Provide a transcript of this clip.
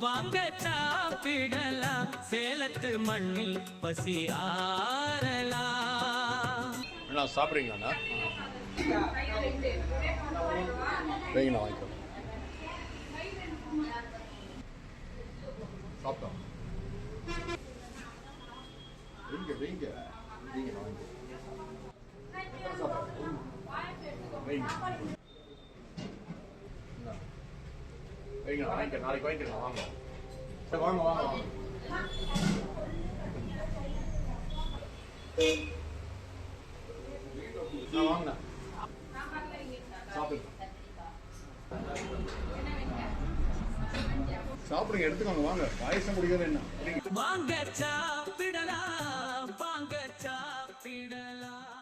வாங்க சாப்பிடலாம். சேலத்து மண்ணில் பசி ஆறலாம். அண்ணா சாப்பிட்றீங்களாண்ணா வைங்கண்ணா வாங்கிக்கோ சாப்பிட்டோம் வைங்க வைங்க வைங்க. வைங்க வைங்க வாங்கிக்கலாம் நாளைக்கு வாங்கிக்கலாம் வாங்க. சரி வாங்க வாங்க வாங்க. சாப்பிடுங்க சாப்பிடுங்க எடுத்துக்கோங்க வாங்க. பாயசம் குடிக்கிறது என்ன? வாங்க சாப்பிடலாம் வாங்க சாப்பிடலாம்.